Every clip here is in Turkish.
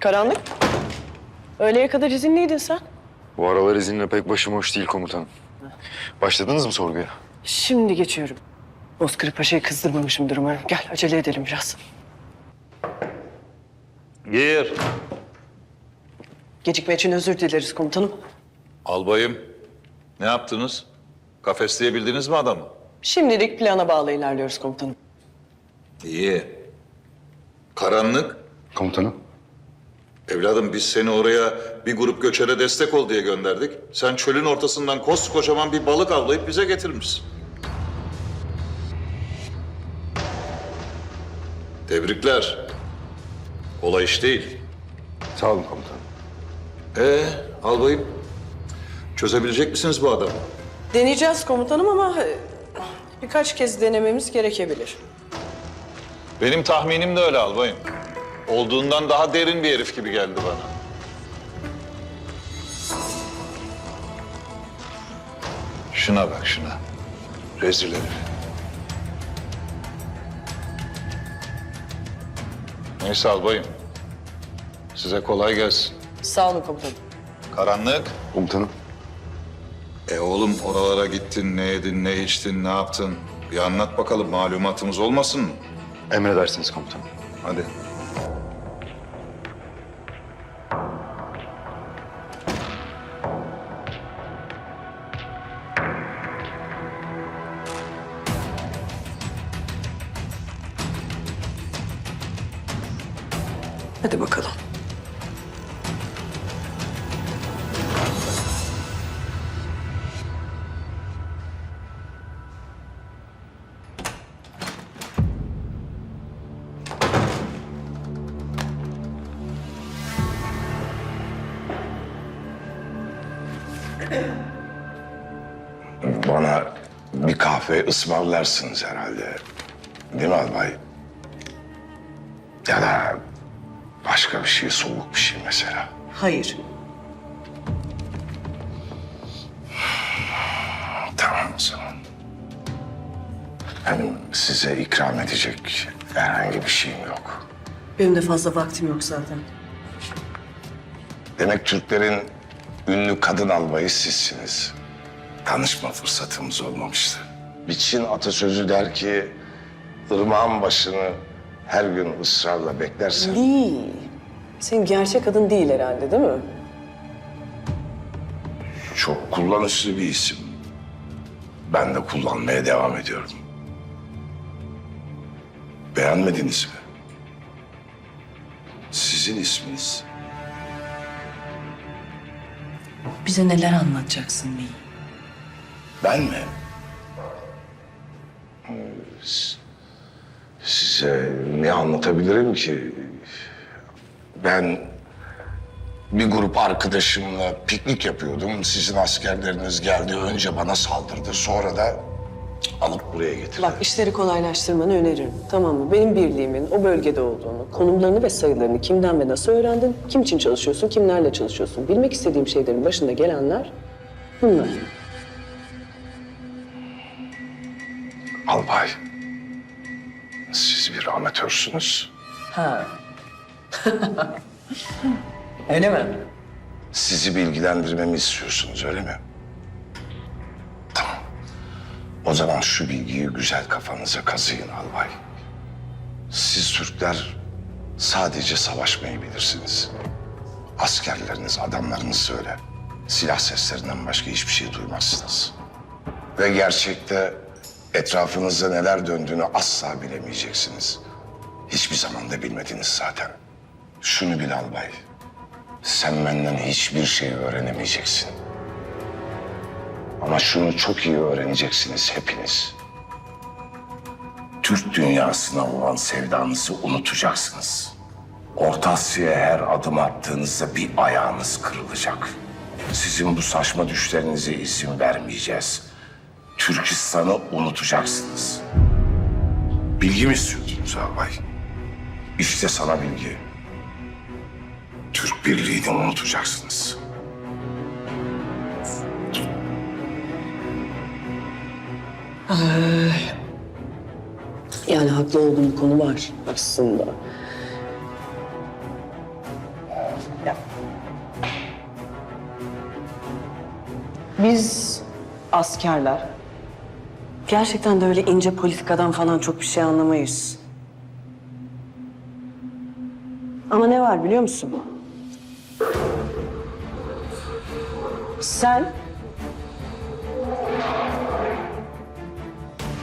Karanlık. Öğleye kadar izinliydin sen. Bu aralar izinle pek başım hoş değil komutanım. Başladınız mı sorguya? Şimdi geçiyorum. Bozkır Paşa'yı kızdırmamışımdır umarım. Gel acele edelim biraz. Gir. Gecikme için özür dileriz komutanım. Albayım. Ne yaptınız? Kafesleyebildiniz mi adamı? Şimdilik plana bağlı ilerliyoruz komutanım. İyi. Karanlık. Komutanım. Evladım biz seni oraya bir grup göçere destek ol diye gönderdik. Sen çölün ortasından koskocaman bir balık avlayıp bize getirmişsin. Tebrikler. Kolay iş değil. Sağ olun komutanım. Ee, albayım. Çözebilecek misiniz bu adamı? Deneyeceğiz komutanım ama e, birkaç kez denememiz gerekebilir. Benim tahminim de öyle albayım. Olduğundan daha derin bir herif gibi geldi bana. Şuna bak şuna. Rezil herif. Neyse albayım. Size kolay gelsin. Sağ olun komutanım. Karanlık. Komutanım. E oğlum oralara gittin, ne yedin, ne içtin, ne yaptın? Bir anlat bakalım malumatımız olmasın mı? Emredersiniz komutanım. Hadi. Hadi bakalım. Bana bir kahve ısmarlarsınız herhalde. Değil mi albay? Ya da başka bir şey, soğuk bir şey mesela. Hayır. Tamam o zaman. Benim size ikram edecek herhangi bir şeyim yok. Benim de fazla vaktim yok zaten. Demek Türklerin ünlü kadın albayı sizsiniz. Tanışma fırsatımız olmamıştı. Bir Çin atasözü der ki... ...ırmağın başını her gün ısrarla beklersen... Değil. Senin gerçek adın değil herhalde değil mi? Çok kullanışlı bir isim. Ben de kullanmaya devam ediyorum. Beğenmediniz mi? Sizin isminiz. Bize neler anlatacaksın Lee? Ben mi? Ee, Size ne anlatabilirim ki? Ben bir grup arkadaşımla piknik yapıyordum. Sizin askerleriniz geldi. Önce bana saldırdı. Sonra da alıp buraya getirdi. Bak işleri kolaylaştırmanı öneririm. Tamam mı? Benim birliğimin o bölgede olduğunu, konumlarını ve sayılarını kimden ve nasıl öğrendin, kim için çalışıyorsun, kimlerle çalışıyorsun. Bilmek istediğim şeylerin başında gelenler bunlar. Albay, siz bir amatörsünüz. Ha. Öyle mi? Sizi bilgilendirmemi istiyorsunuz öyle mi? Tamam. O zaman şu bilgiyi güzel kafanıza kazıyın albay. Siz Türkler sadece savaşmayı bilirsiniz. Askerleriniz, adamlarınız da öyle. Silah seslerinden başka hiçbir şey duymazsınız. Ve gerçekte etrafınızda neler döndüğünü asla bilemeyeceksiniz. Hiçbir zaman da bilmediniz zaten. Şunu bil albay. Sen benden hiçbir şey öğrenemeyeceksin. Ama şunu çok iyi öğreneceksiniz hepiniz. Türk dünyasına olan sevdanızı unutacaksınız. Orta Asya'ya her adım attığınızda bir ayağınız kırılacak. Sizin bu saçma düşlerinize izin vermeyeceğiz. Türkistan'ı unutacaksınız. Bilgi mi istiyordunuz albay? İşte sana bilgi. Türk Birliği'ni unutacaksınız. Yani haklı olduğum konu var aslında. Biz askerler gerçekten de öyle ince politikadan falan çok bir şey anlamayız. Ama ne var biliyor musun? Sen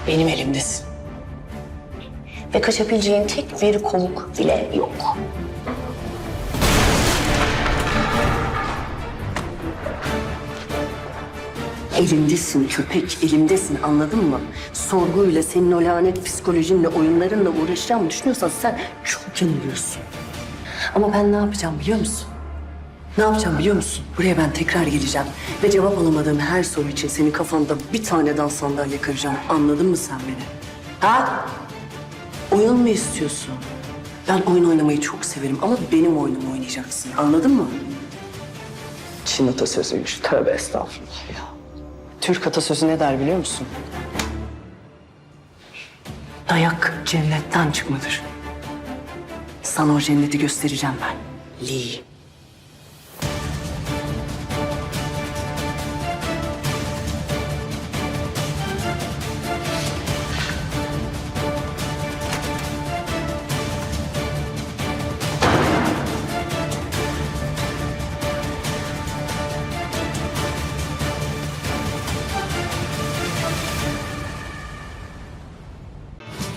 benim elimdesin. Ve kaçabileceğin tek bir komuk bile yok. Elimdesin köpek, elimdesin anladın mı? Sorguyla, senin o lanet psikolojinle, oyunlarınla uğraşacağımı düşünüyorsan sen çok yanılıyorsun. Ama ben ne yapacağım biliyor musun? Ne yapacağım biliyor musun? Buraya ben tekrar geleceğim. Ve cevap alamadığım her soru için senin kafanda bir tane daha sandalye kıracağım. Anladın mı sen beni? Ha? Oyun mu istiyorsun? Ben oyun oynamayı çok severim ama benim oyunumu oynayacaksın. Anladın mı? Çin atasözüymüş. Tövbe estağfurullah ya. Türk atasözü ne der biliyor musun? Dayak cennetten çıkmadır. Sana o cenneti göstereceğim ben. Lee.